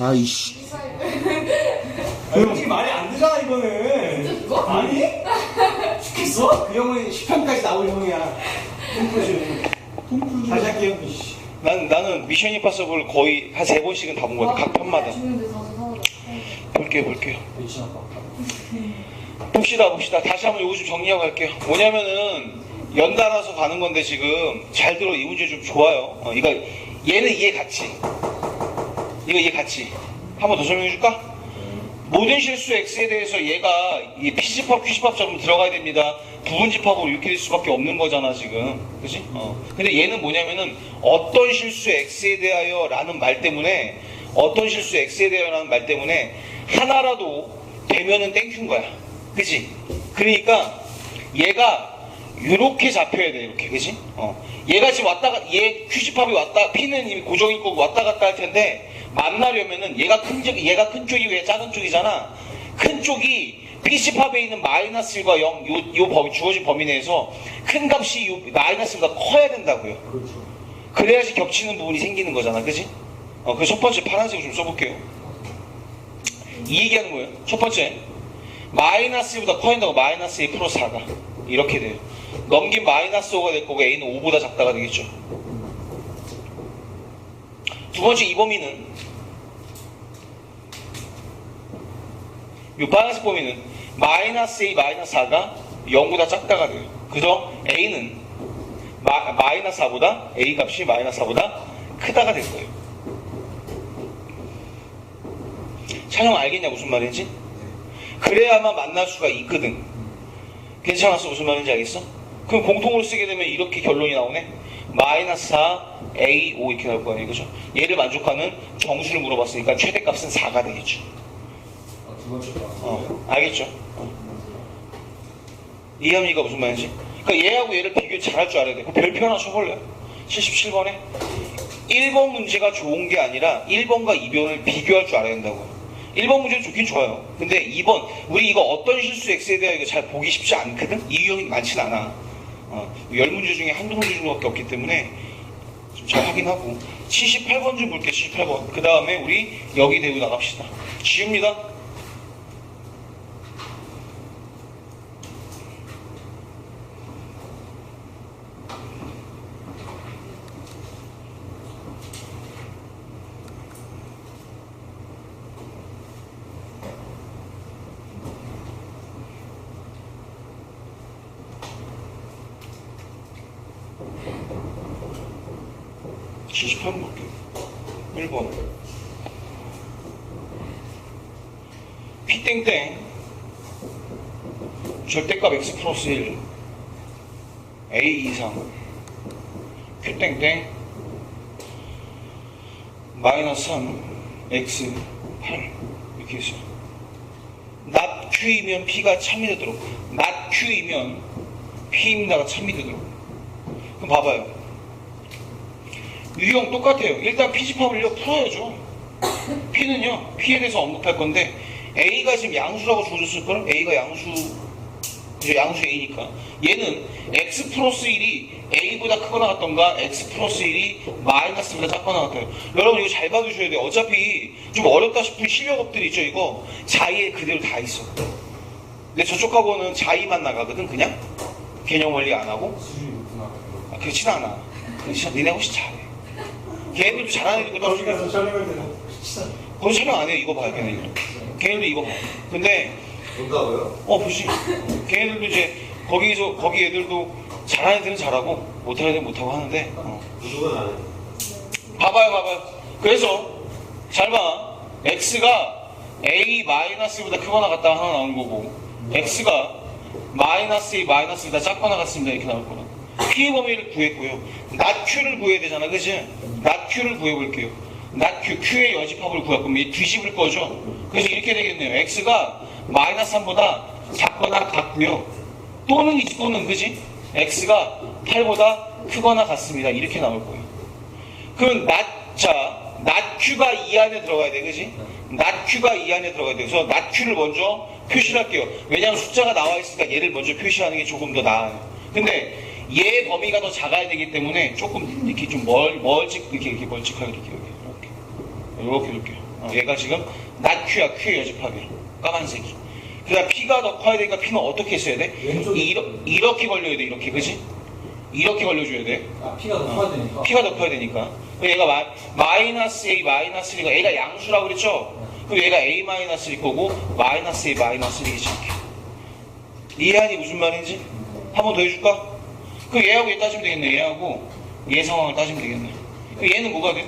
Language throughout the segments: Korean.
아이씨. 아, 솔직히 말이 안 되잖아 이거는 진짜 죽어? 아니? 죽겠어? 그 형은 10편까지 나올 형이야 톰크루즈 다시 할게요 이씨. 난, 나는 미션 임파서블 거의 한 세 번씩은 다 본 것 같아. 각 편마다. 죽는데. 볼게요, 볼게요. 미친 아빠 봅시다, 봅시다. 다시 한번 요거 좀 정리하고 갈게요. 뭐냐면은, 연달아서 가는 건데 지금, 잘 들어, 이 문제 좀 좋아요. 어, 이거, 얘는 이해 같이. 이거 이해 같이. 한번 더 설명해 줄까? 모든 실수 X에 대해서 얘가 이 Q집합 잡으면 들어가야 됩니다. 부분집합으로 이렇게 될 수밖에 없는 거잖아, 지금. 그지? 어. 근데 얘는 뭐냐면은 어떤 실수 X에 대하여 라는 말 때문에 어떤 실수 X에 대하여 라는 말 때문에 하나라도 되면은 땡큐인 거야. 그지? 그러니까 얘가 이렇게 잡혀야 돼, 이렇게. 그지? 어. 얘가 지금 왔다 갔, 얘 Q집합이 왔다, P는 이미 고정일 거고 왔다 갔다 할 텐데 만나려면은 얘가 큰 쪽, 얘가 큰 쪽이 왜 작은 쪽이잖아. 큰 쪽이 P집합에 있는 마이너스 1과 0, 요, 요 범위, 주어진 범위 내에서 큰 값이 요 마이너스보다 커야 된다고요. 그렇죠 그래야지 겹치는 부분이 생기는 거잖아. 그지? 어, 그 첫 번째 파란색을 좀 써볼게요. 이 얘기하는 거예요. 첫 번째. 마이너스 1보다 커야 된다고 마이너스 1 플러스 4가. 이렇게 돼요. 넘긴 마이너스 5가 될 거고 A는 5보다 작다가 되겠죠. 두 번째 이 범위는 이 파란색 범위는 마이너스 A 마이너스 4가 0보다 작다가 돼요. 그죠? A는 마, 마이너스 4보다 A 값이 마이너스 4보다 크다가 될 거예요. 찬영 알겠냐 무슨 말인지? 그래야만 만날 수가 있거든. 괜찮았어 무슨 말인지 알겠어? 그럼 공통으로 쓰게 되면 이렇게 결론이 나오네. 마이너스 4 A 5 이렇게 나올 거예요. 그죠? 얘를 만족하는 정수를 물어봤으니까 최대값은 4가 되겠죠. 어, 알겠죠? 어. 이해합니까? 무슨 말인지? 그러니까 얘하고 얘를 비교 잘할 줄 알아야 돼. 그 별표 하나 쳐볼래요? 77번에 1번 문제가 좋은 게 아니라 1번과 2번을 비교할 줄 알아야 된다고요. 1번 문제는 좋긴 좋아요. 근데 2번 우리 이거 어떤 실수 X에 대해 이거 잘 보기 쉽지 않거든? 이 유형이 많진 않아. 어, 10문제 중에 한두 문제 정도밖에 없기 때문에 좀 잘 확인하고 78번 좀 볼게요. 78번. 그 다음에 우리 여기 대고 나갑시다. 지웁니다. 칠십 78번 볼게요. 1번. P땡땡. 절대값 X 플러스 1. A 이상. Q땡땡. 마이너스 3. X 8. 이렇게 했어요. not Q이면 P가 참이 되도록. not Q이면 P입니다가 참이 되도록. 그럼 봐봐요. 유형 똑같아요. 일단 피집합을요 풀어야죠. P는요 P에 대해서 언급할 건데 A가 지금 양수라고 주어졌을 걸 A가 양수 그죠 양수 A니까 얘는 X 플러스 1이 A보다 크거나 같던가 X 플러스 1이 마이너스보다 작거나 같아요. 여러분 이거 잘 봐주셔야 돼요. 어차피 좀 어렵다 싶은 실력업들 있죠 이거 자의에 그대로 다 있어. 근데 저쪽하고는 자의만 나가거든 그냥 개념 원리 안 하고 아, 그렇진 않아. 그렇지 니네 훨씬 잘해. 걔네들도 잘하는 애들 거기 가서 촬영할 때는 진짜 거기 촬영 안 해요. 이거 봐요, 걔네들. 걔네들도 이거 봐. 근데, 본다고요? 어, 보시. 걔네들도 이제, 거기서, 거기 애들도 잘하는 애들은 잘하고, 못하는 애들은 못하고 하는데, 어. 안 해. 봐봐요, 봐봐요. 그래서, 잘 봐. X가 A 마이너스보다 크거나 같다 하나 나온 거고, X가 마이너스 A 마이너스보다 작거나 같습니다. 이렇게 나올 거라. P의 범위를 구했고요. not Q를 구해야 되잖아. 그지? not Q를 구해볼게요. not Q, Q의 여집합을 구할 얘 뒤집을 거죠. 그래서 이렇게 되겠네요. X가 마이너스 3보다 작거나 같고요. 또는 이 또는 그지? X가 8보다 크거나 같습니다. 이렇게 나올 거예요. 그럼 not, 자, not Q가 이 안에 들어가야 돼. 그지? not Q가 이 안에 들어가야 돼. 그래서 not Q를 먼저 표시를 할게요. 왜냐하면 숫자가 나와 있으니까 얘를 먼저 표시하는 게 조금 더 나아요. 근데 얘 범위가 더 작아야 되기 때문에 조금 이렇게 좀 멀, 멀찍, 이렇게, 이렇게 멀찍하게 이렇게, 이렇게, 이렇게. 이렇게, 이렇게. 어, 얘가 지금 낮 Q야 Q의 여집합이 까만색이 그다음 P가 더 커야 되니까 P는 어떻게 써야 돼? 이러, 이렇게 걸려야 돼 이렇게 그지? 이렇게 걸려줘야 돼 아, 피가 더 커야 되니까. P가 더 커야 되니까 얘가 마, 마이너스 A 마이너스 1이가 얘가 양수라고 그랬죠? 그럼 얘가 A 마이너스 1 거고 마이너스 A 마이너스 1이겠지 이해하니 무슨 말인지? 한 번 더 해줄까? 그럼 얘하고 얘 따지면 되겠네 얘하고 얘 상황을 따지면 되겠네 그럼 얘는 뭐가 돼?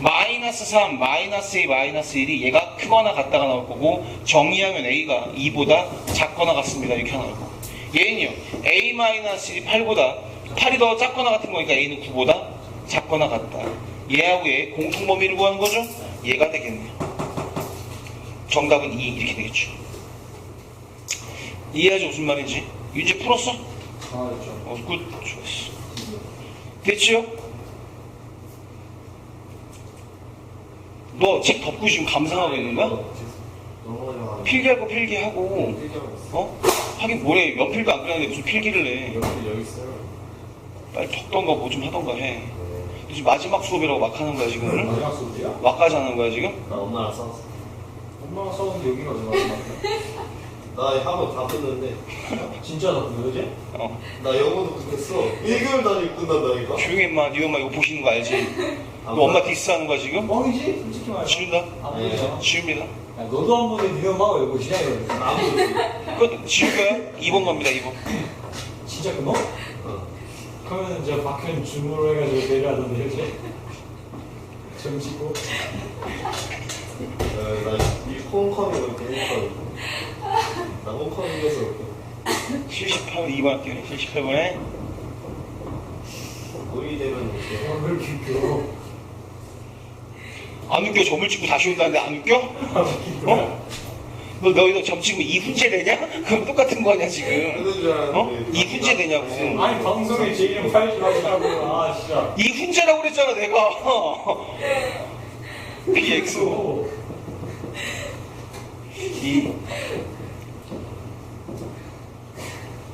마이너스 3 마이너스 A 마이너스 1이 얘가 크거나 같다가 나올 거고 정리하면 A가 2보다 작거나 같습니다 이렇게 하나 나올 거고 얘는요 A 마이너스 1이 8보다 8이 더 작거나 같은 거니까 A는 9보다 작거나 같다 얘하고 얘 공통 범위를 구하는 거죠? 얘가 되겠네요 정답은 2 이렇게 되겠죠 이해하지 무슨 말인지? 이제 풀었어? 아, 그렇죠. 어, 굿 좋았어 됐지요? 너 책 덮고 지금 감상하고 있는 거야? 필기할 거 필기하고 어? 하긴 뭐래 연필도 안 그렸는데 무슨 필기를 해. 빨리 적던가 뭐 좀 하던가 해 지금 마지막 수업이라고 막 하는 거야 지금 마지막 수업이야? 막까지 하는 거야 지금? 나 엄마랑 싸웠어. 엄마가 싸웠는데 여기가 왜 마지막이야? 나 한번 다 끝냈는데 진짜 나 그거지? 어나 영어도 끝냈어. 1개월 다니고 끝난다니까. 조용히 임마 네 엄마 이거 보시는 거 알지? 아, 너 엄마 디스하는 거야 지금? 뻥이지? 솔직히 말해. 지운다? 안 보이잖아. 지웁니다 야, 너도 한 번에 네 엄마가 왜 보시냐, 이거. 아무도 그거 지울 거야? 2번 겁니다 2번 진짜 끊어? 어. 그러면 저 박현 줌으로 해가지고 내려하던데, 이렇게. 점 찍고. 어, 나이 홈컴이 이렇게 홈컴. 나 이겨서 이렇게. 78번 2번 할게요 78번에 우리 되면 이렇게. 어, 왜 이렇게 웃겨? 안 웃겨 점을 찍고 다시 온다는데 안 웃겨? 어? 너 너희도 점 찍으면 이훈제 되냐? 그럼 똑같은 거 아니야 지금 어? 알았는데. 이훈제 되냐고 아니, 방송에 제 이름 팔지 말라고. 아, 진짜. 이 훈제라고 그랬잖아 내가 BX 또. 이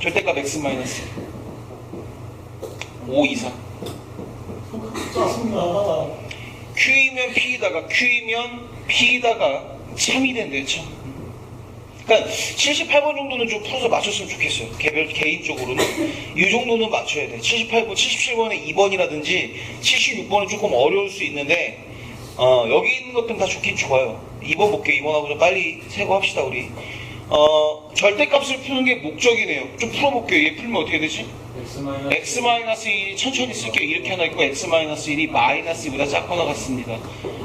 절대값 X 마이너스 5 이상 짜증나. Q이면 P이다가 Q이면 P이다가 참이 된대요 참. 그러니까 78번 정도는 좀 풀어서 맞췄으면 좋겠어요. 개별 개인적으로는. 이 정도는 맞춰야 돼. 78번 77번에 2번이라든지 76번은 조금 어려울 수 있는데 어, 여기 있는 것들은 다 좋긴 좋아요. 2번 볼게요. 2번하고 좀 빨리 세고 합시다 우리 어, 절대값을 푸는 게 목적이네요 좀 풀어볼게요 얘 풀면 어떻게 되지? X 마이너스. x 마이너스 1이 천천히 쓸게요. 이렇게 하나 있고 x 마이너스 1이 마이너스 2보다 작거나 같습니다.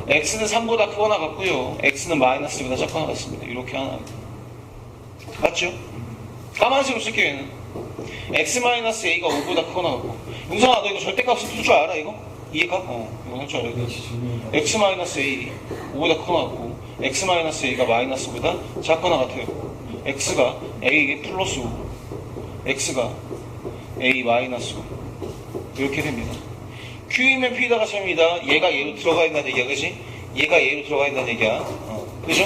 x는 3보다 크거나 같고요. x는 마이너스 2보다 작거나 같습니다. 이렇게 하나 맞죠? 까만색으로 쓸게요. 얘는 x 마이너스 a가 5보다 크거나 같고 용상아 너 이거 절대값을 풀 줄 알아 이거? 이해가? 어 이거 할 줄 알아 이거. 역시 중요해. x 마이너스 a 5보다 크거나 같고 x 마이너스 a가 마이너스보다 작거나 같아요. X가 a 플러스 5 x가 a 마이너스 5 이렇게 됩니다. q이면 p다가 참입니다. 얘가 얘로 들어가 있다는 얘기야, 그지? 얘가 얘로 들어가 있다는 얘기야. 어, 그죠?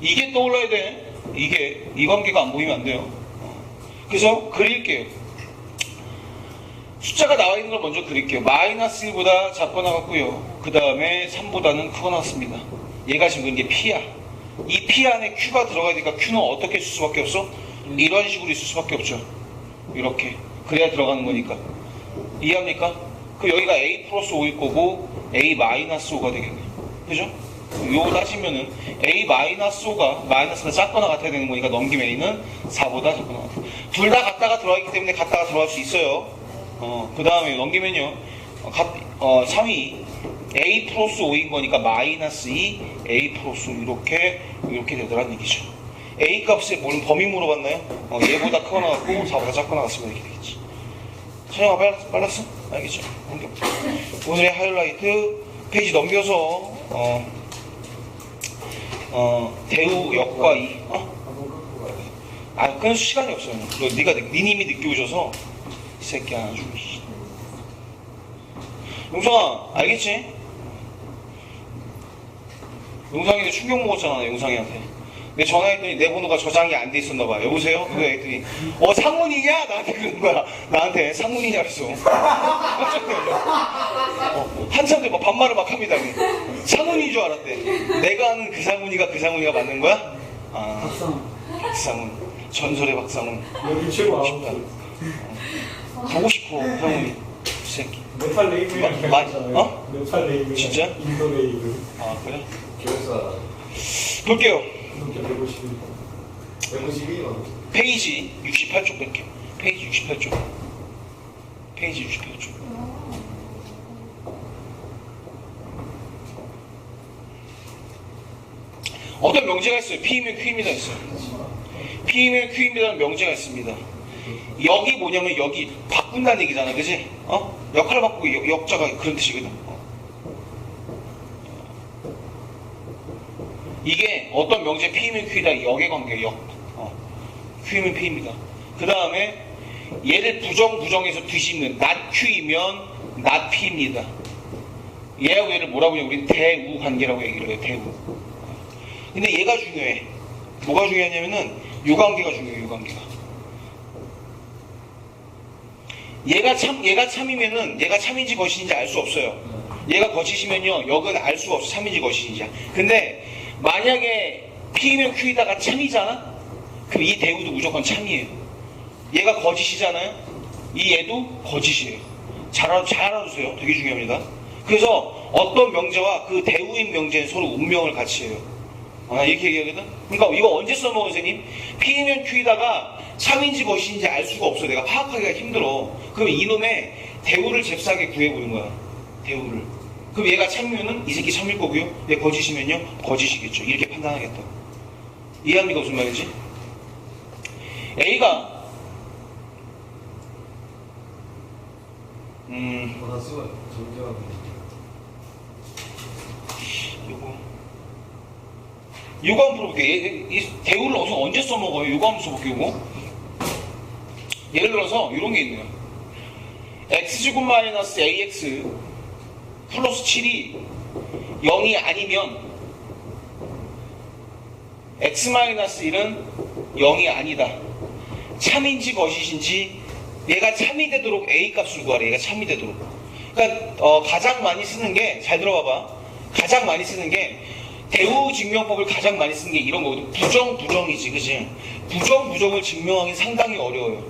이게 떠올라야 돼. 이게 이 관계가 안 보이면 안 돼요. 어. 그래서 그릴게요. 숫자가 나와 있는 걸 먼저 그릴게요. 마이너스 1보다 작거나 같고요. 그 다음에 3보다는 크거나 같습니다. 얘가 지금 이게 P야. 이 P 안에 Q가 들어가야 되니까 Q는 어떻게 쓸 수밖에 없어? 이런 식으로 있을 수밖에 없죠. 이렇게. 그래야 들어가는 거니까. 이해합니까? 그 여기가 A 플러스 5일 거고 A 마이너스 5가 되겠네요. 그죠? 요거 따지면은 A 마이너스 5가 마이너스가 작거나 같아야 되는 거니까 넘김 A는 4보다 작거나 같아. 둘다 같다가 들어가기 때문에 같다가 들어갈 수 있어요. 어, 그 다음에 넘기면요. 어, 3위 A 플러스 5인 거니까 마이너스 2 A 플러스 5 이렇게 이렇게 되더라는 얘기죠. A 값에 뭘 범위 물어봤나요? 어, 얘보다 크거나 같고 4보다 작거나 같으면 이렇게 되겠지. 선영아 빨랐, 빨랐어? 알겠죠? 오늘의 하이라이트 페이지 넘겨서 어, 어, 대우 역과 이 어? 아, 끊을 시간이 없어요. 너, 네가 늦- 니님이 늦게 오셔서 이 새끼 아주. 씨. 용성아, 알겠지? 용상이한테 충격 먹었잖아, 용상이한테. 내 전화했더니 내 번호가 저장이 안 돼 있었나 봐. 여보세요? 그거 했더니 어 상훈이냐? 나한테 그런 거야. 나한테 상훈이냐 그랬어. 어, 한참 뒤막 반말을 막 합니다. 상훈인 줄 알았대. 내가 아는 그 상훈이가 그 상훈이가 맞는 거야? 아, 박상 박상훈. 전설의 박상훈. 여기 최고 싶다. 보고 싶어, 상훈이. 그 새끼. 네팔 레이블이랑 마- 닮았잖아요. 어? 네팔 레이블 진짜? 인도 레이블 아, 그래? 기획사 볼게요. 이렇게 150 192만 페이지 68쪽 뺄게요. 페이지 68쪽. 페이지 68쪽. 어떤 명제가 있어요. P이면 Q입니다 있어요. P이면 Q입니다는 명제가 있습니다. 여기 뭐냐면 여기 바꾼다는 얘기잖아, 그지? 어? 역할을 바꾸고 역- 역자가 그런 뜻이거든. 이게 어떤 명제 P이면 Q이다 역의 관계 역. 어. Q이면 P입니다. 그 다음에 얘를 부정 부정해서 뒤집는 not Q이면 not P입니다. 얘하고 얘를 뭐라고 해요? 우리는 대우 관계라고 얘기를 해요. 대우. 근데 얘가 중요해. 뭐가 중요하냐면은 요 관계가 중요해요. 요 관계가. 얘가 참 얘가 참이면은 얘가 참인지 거짓인지 알 수 없어요. 얘가 거짓이면요 역은 알 수가 없어 참인지 거짓인지. 근데 만약에 P면 Q이다가 참이잖아. 그럼 이 대우도 무조건 참이에요. 얘가 거짓이잖아요. 이 얘도 거짓이에요. 잘, 알아, 잘 알아두세요. 되게 중요합니다. 그래서 어떤 명제와 그 대우인 명제는 서로 운명을 같이 해요. 아, 이렇게 얘기하거든? 그러니까 이거 언제 써먹어, 선생님? P면 Q이다가 참인지 것인지 알 수가 없어. 내가 파악하기가 힘들어. 그럼 이놈의 대우를 잽싸게 구해보는 거야. 대우를. 그럼 얘가 참이면은 이 새끼 참일 거고요. 얘 거짓이면요. 거짓이겠죠. 이렇게 판단하겠다. 이해합니까? 무슨 말인지? A가 음 정지하고 요거 요거 한번 풀어볼게요. 얘- 이 대우를 어디서 언제 써먹어요? 요거 한번 써볼게요. 요거 예를 들어서 이런 게 있네요. x제곱 마이너스 ax 플러스 7이 0이 아니면 x 마이너스 1은 0이 아니다. 참인지 거짓인지 얘가 참이 되도록 a 값을 구하래. 얘가 참이 되도록. 그러니까 어, 가장 많이 쓰는 게 잘 들어봐봐. 가장 많이 쓰는 게 대우 증명법을 가장 많이 쓰는 게 이런 거거든. 부정 부정이지, 그지? 부정 부정을 증명하기 상당히 어려워요.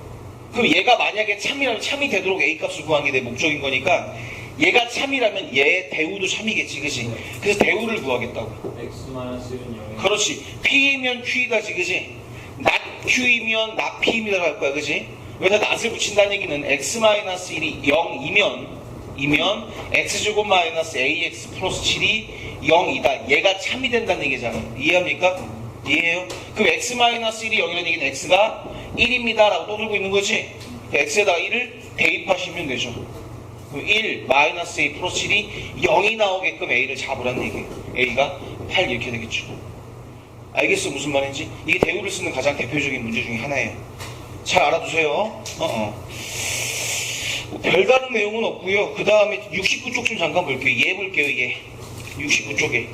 그럼 얘가 만약에 참이라면 참이 되도록 a 값을 구하는 게 내 목적인 거니까 얘가 참이라면 얘 대우도 참이겠지, 그지? 그래서 대우를 구하겠다고. X 마이너스 1은 0 그렇지. P이면 Q이다지, 그지? not Q이면 not P입니다 할 거야, 그지? 왜냐 not을 붙인다는 얘기는 x-1이 0이면 이면 x제곱 마이너스 ax 플러스 7이 0이다. 얘가 참이 된다는 얘기잖아. 이해합니까? 이해해요? 그럼 x-1이 0이라는 얘기는 x가 1입니다. 라고 떠들고 있는 거지? x에다가 1을 대입하시면 되죠. 그럼 1 마이너스 a 플러스 7이 0이 나오게끔 a를 잡으라는 얘기예요. a가 8 이렇게 되겠죠. 알겠어 무슨 말인지? 이게 대우를 쓰는 가장 대표적인 문제 중에 하나예요. 잘 알아두세요. 어, 어. 뭐 별다른 내용은 없고요. 그 다음에 69쪽 좀 잠깐 볼게요. 얘 볼게요. 얘 69쪽에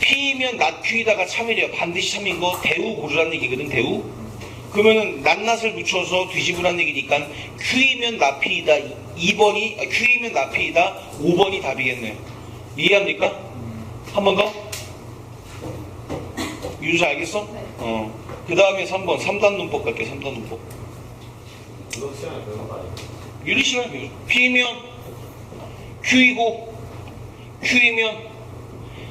P면 낫 Q이다가 참이래요. 반드시 참인 거 대우 고르라는 얘기거든. 대우. 그러면은 낱낱을 붙여서 뒤집으라는 얘기니까 Q이면 나피이다 2번이 아, Q 이면 나피이다 5번이 답이겠네요. 이해합니까? 한 번 더? 유주 알겠어? 어. 그 다음에 3번 3단 문법 갈게 3단 문법. 이거 시간에 배우는 거 아니에요? 유리 시간에 배우죠. P면 Q이고 Q이면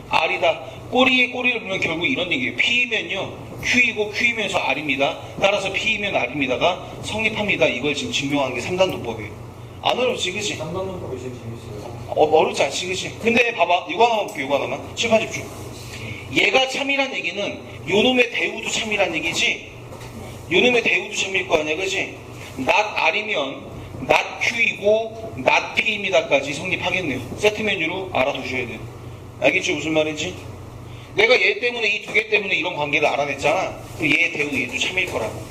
R이다. 꼬리에 꼬리를 보면 결국 이런 얘기예요. P면요. Q이고 Q이면서 R입니다. 따라서 P면 R입니다가 성립합니다. 이걸 지금 증명하는 게 3단 문법이에요. 안 어렵지, 그치? 3단 문법이 제일 재밌어요 어, 어렵지 않지, 그치? 근데 봐봐. 이거 하나만 볼게, 이거 하나만. 칠판 집중. 얘가 참이란 얘기는 요놈의 대우도 참이란 얘기지? 요놈의 대우도 참일 거 아니야, 그치? not R이면 not Q이고 not P입니다까지 성립하겠네요. 세트 메뉴로 알아두셔야 돼요. 알겠죠? 무슨 말인지? 내가 얘 때문에 이 두 개 때문에 이런 관계를 알아냈잖아. 얘 대우 얘도 참일 거라고.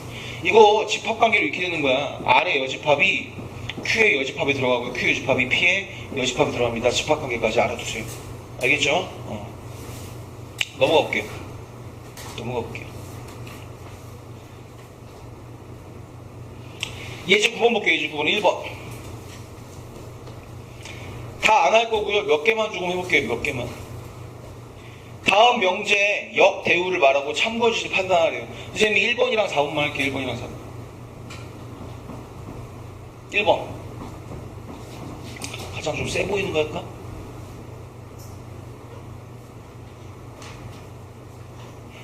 이거 집합 관계로 이렇게 되는 거야. R의 여집합이 Q의 여집합이 들어가고 Q 여집합이 P의 여집합이 들어갑니다. 집합관계까지 알아두세요. 알겠죠? 어. 넘어가 볼게요. 넘어가 볼게요. 예제 9번 볼게요. 예제 9번 1번. 다 안 할 거고요. 몇 개만 조금 해볼게요. 몇 개만. 다음 명제 역 대우를 말하고 참고지시 판단하래요. 선생님 1번이랑 4번만 할게요. 1번이랑 4번. 1번. 가장 좀 세 보이는 거 할까?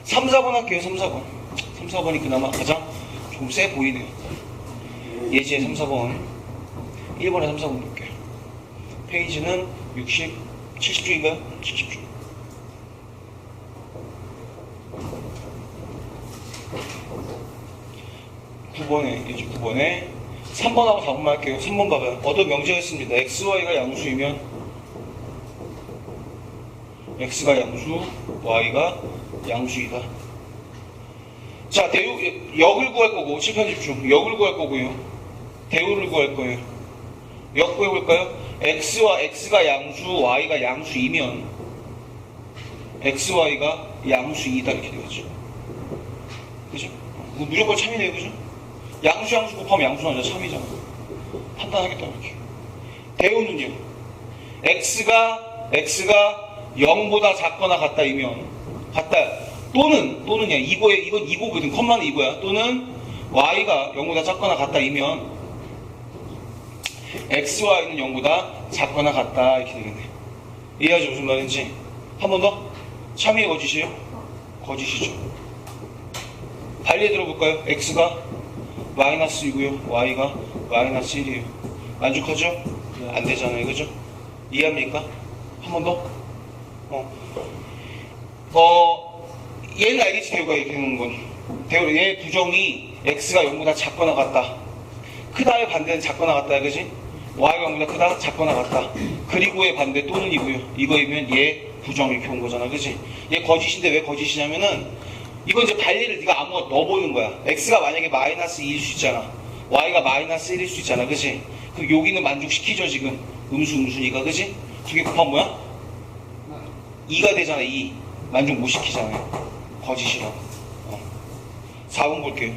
삼 4번 할게요. 3, 4번. 3, 4번이 그나마 가장 좀 세 보이네요. 예지의 3, 4번. 1번에 3, 4번 볼게요. 페이지는 60, 70주인가요? 70주. 구번에 예지 9번에 3번하고 4번만 할게요. 3번 봐봐요. 어떤 명제가 있습니다. XY가 양수이면 X가 양수, Y가 양수이다. 자, 대우, 역을 구할 거고, 7편 집중. 역을 구할 거고요. 대우를 구할 거예요. 역 구해볼까요? X와 X가 양수, Y가 양수이면, XY가 양수이다. 이렇게 되겠죠. 그죠? 뭐 무조건 참이네요. 그죠? 양수, 양수 곱하면 양수 나죠. 참이잖아. 판단하겠다. 이렇게. 대우는요. X가, X가 0보다 작거나 같다이면, 같다. 또는, 또는야. 이거에, 이건 이거거든. 컴마는 이거야. 또는 Y가 0보다 작거나 같다이면, XY는 0보다 작거나 같다. 이렇게 되겠네. 이해하죠? 무슨 말인지. 한 번 더. 참이의 거짓이에요? 거짓이죠. 달리 들어볼까요? X가 마이너스이고요. Y가 마이너스 1이에요. 만족하죠? 안 되잖아요. 그죠? 이해합니까? 한 번 더. 어. 어, 얘는 알겠지, 대우가 되는 건. 대우, 얘 부정이 X가 0보다 작거나 같다. 크다의 반대는 작거나 같다, 그지? Y가 0보다 크다, 작거나 같다. 그리고의 반대 또는 이고요. 이거이면 얘 부정 이렇게 온 거잖아, 그지? 얘 거짓인데 왜 거짓이냐면은, 이건 이제 발리를 네가 아무거나 넣어보는 거야. X가 만약에 마이너스 2일 수 있잖아. Y가 마이너스 1일 수 있잖아, 그지? 그 여기는 만족시키죠, 지금. 음수, 음수니까, 그지? 두개 곱하면 뭐야? 2가 되잖아, 2. 만족 못 시키잖아요. 거짓이라고. 어. 4번 볼게요.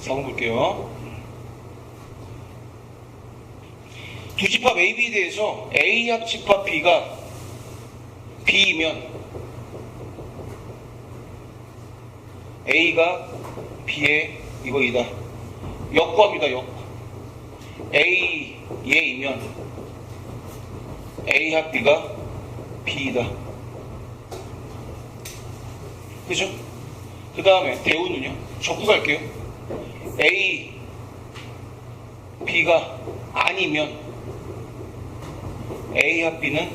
4번 볼게요. 두 집합 AB에 대해서 A 합 집합 B가 B이면 A가 B의 이거이다. 역구합니다, 역. A 얘이면 A 합 B가 B이다. 그죠? 그 다음에 대우는요? 적고 갈게요. A, B가 아니면 A 합 B는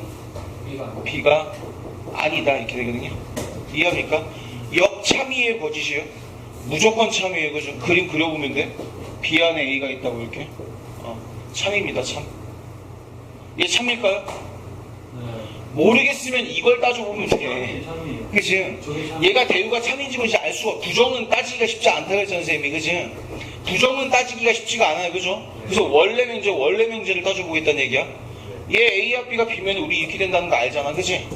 B가 아니다 이렇게 되거든요. 이해합니까? 역참이의 거짓이에요. 무조건 참이에요. 그죠? 그림 그려보면 돼. B 안에 A가 있다고 이렇게. 어, 참입니다. 참. 얘 참일까요? 모르겠으면 이걸 따져보면 돼. 참. 얘가 대우가 참인지 뭔지 알 수가 부정은 따지기가 쉽지 않다 그랬잖아 선생님이 그치? 부정은 따지기가 쉽지가 않아요 그죠? 그래서 원래 명제 원래 명제를 따져보겠다는 얘기야 얘 A와 B가 B면 우리 이렇게 된다는 거 알잖아 그치? 네.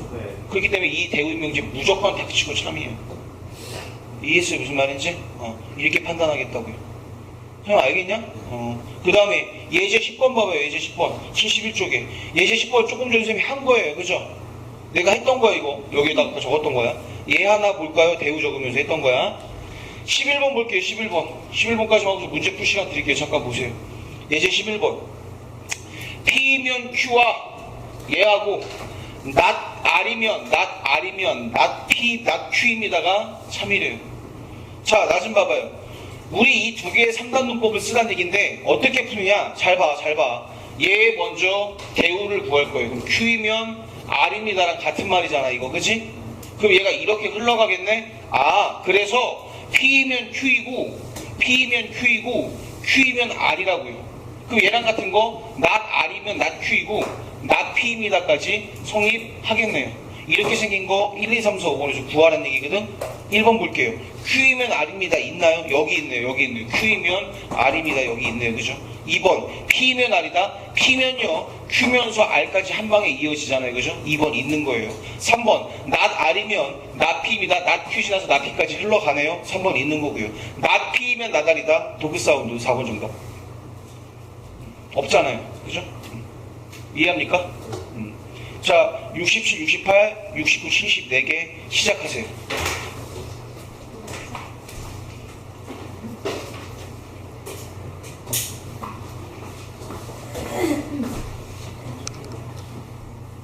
그렇기 때문에 이 대우 명제 무조건 닥치고 참이에요 이해했어요 무슨 말인지? 어, 이렇게 판단하겠다고요 형 알겠냐? 어. 그 다음에 예제 10번 봐봐요 예제 10번 71쪽에 예제 10번 조금 전에 선생님이 한 거예요 그죠? 내가 했던 거야 이거 여기에다가 적었던 거야 얘 하나 볼까요? 대우 적으면서 했던 거야 11번 볼게요 11번 11번까지 하고 문제 풀 시간 드릴게요 잠깐 보세요 예제 11번 P면 Q와 얘하고 not R이면 not R이면 not P not Q입니다가 참이래요 자 나 좀 봐봐요. 우리 이 두 개의 상단 문법을 쓰란 얘기인데 어떻게 푸느냐? 잘 봐 잘 봐. 얘 먼저 대우를 구할 거예요. 그럼 Q이면 R입니다랑 같은 말이잖아 이거. 그지? 그럼 얘가 이렇게 흘러가겠네? 아 그래서 P면 Q이고 P면 Q이고 Q이면 R이라고요. 그럼 얘랑 같은 거 not R이면 not Q이고 not P입니다까지 성립하겠네요 이렇게 생긴 거 1, 2, 3, 4, 5번에서 구하라는 얘기거든 1번 볼게요 Q이면 R입니다 있나요? 여기 있네요 여기 있네요 Q이면 R입니다 여기 있네요 그죠? 2번 P면 R이다 P면요 Q면서 R까지 한 방에 이어지잖아요. 그죠? 2번 있는 거예요. 3번, 낫 R이면 낫 P입니다. 낫 Q 지나서 낫 P까지 흘러가네요. 3번 있는 거고요. 낫 P면 나달이다. 도쿄 사운드 4번 정답. 없잖아요. 그죠? 음. 이해합니까? 음. 자, 67, 68, 69, 70 4개 시작하세요.